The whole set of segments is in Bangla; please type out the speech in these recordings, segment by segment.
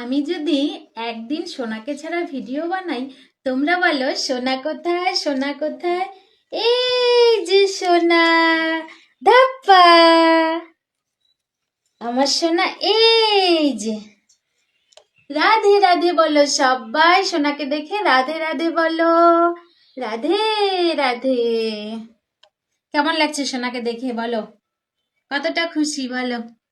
আমি যদি একদিন সোনাকে ছাড়া ভিডিও বানাই, তোমরা বলো, সোনা কোথায় সোনা কোথায়? এই যে সোনা, ধাপ্পা। আমার সোনা এই যে। রাধে রাধে বলো সবাই, সোনাকে দেখে রাধে রাধে বলো। রাধে রাধে। কেমন লাগছে সোনাকে দেখে বলো? কতটা খুশি বলো?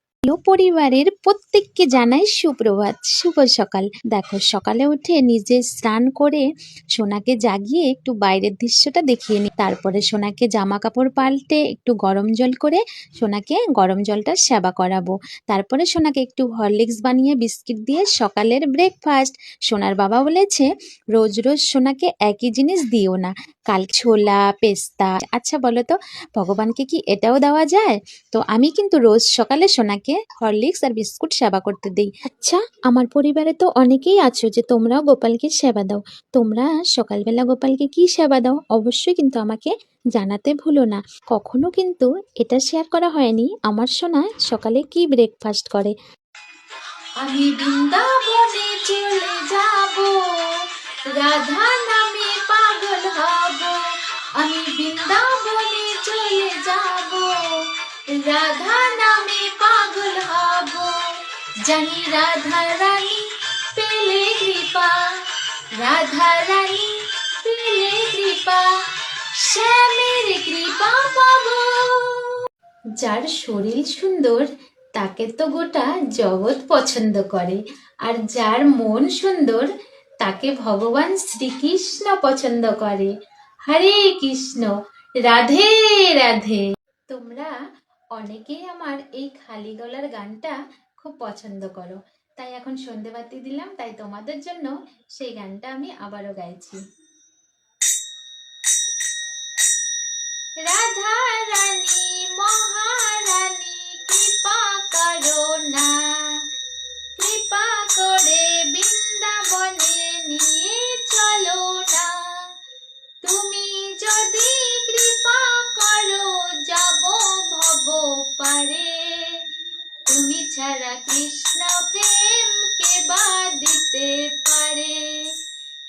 পরিবারের প্রত্যেককে জানাই সুপ্রভাত। শুভ সকাল। দেখো, সকালে উঠে নিজে স্নান করে সোনাকে জাগিয়ে একটু বাইরের দৃশ্যটা দেখিয়ে নি। তারপরে সোনাকে জামা কাপড় পাল্টে একটু গরম জল করে সোনাকে গরম জলটা সেবা করাবো। তারপরে সোনাকে একটু হরলিক্স বানিয়ে বিস্কিট দিয়ে সকালের ব্রেকফাস্ট। সোনার বাবা বলেছে, রোজ রোজ সোনাকে একই জিনিস দিও না। কাল ছোলা, পেস্তা। আচ্ছা বলো তো, ভগবানকে কি এটাও দেওয়া যায়? তো আমি কিন্তু রোজ সকালে সোনাকে হরলিক্স আর বিস্কুট সেবা করতে দিই। আচ্ছা আমার পরিবারে তো অনেকেই আছো যে তোমরাও গোপালকে সেবা দাও। তোমরা সকালবেলা গোপালকে কি সেবা দাও? অবশ্যই কিন্তু আমাকে জানাতে ভুলো না। কখনো কিন্তু এটা শেয়ার করা হয়নি। আমার সোনা সকালে কি ব্রেকফাস্ট করে? আমি বৃন্দাবনে চলে যাব। রাধা রাধা নামে পাগল হব। জানি রাধা রানী পেলে কৃপা। রাধা রানী পেলে কৃপা। শ্যামের কৃপা পাবো। যার শরীর সুন্দর, তাকে তো গোটা জগৎ পছন্দ করে। আর যার মন সুন্দর, তাকে ভগবান শ্রীকৃষ্ণ পছন্দ করে। হরে কৃষ্ণ, রাধে রাধে। তোমরা অনেকেই আমার এই খালি গলার গানটা খুব পছন্দ করো। তাই এখন সন্ধেবাতি দিলাম, তাই তোমাদের জন্য সেই গানটা আমি আবারও গাইছি। कृष्ण प्रेम के बाधते परे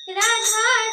राधा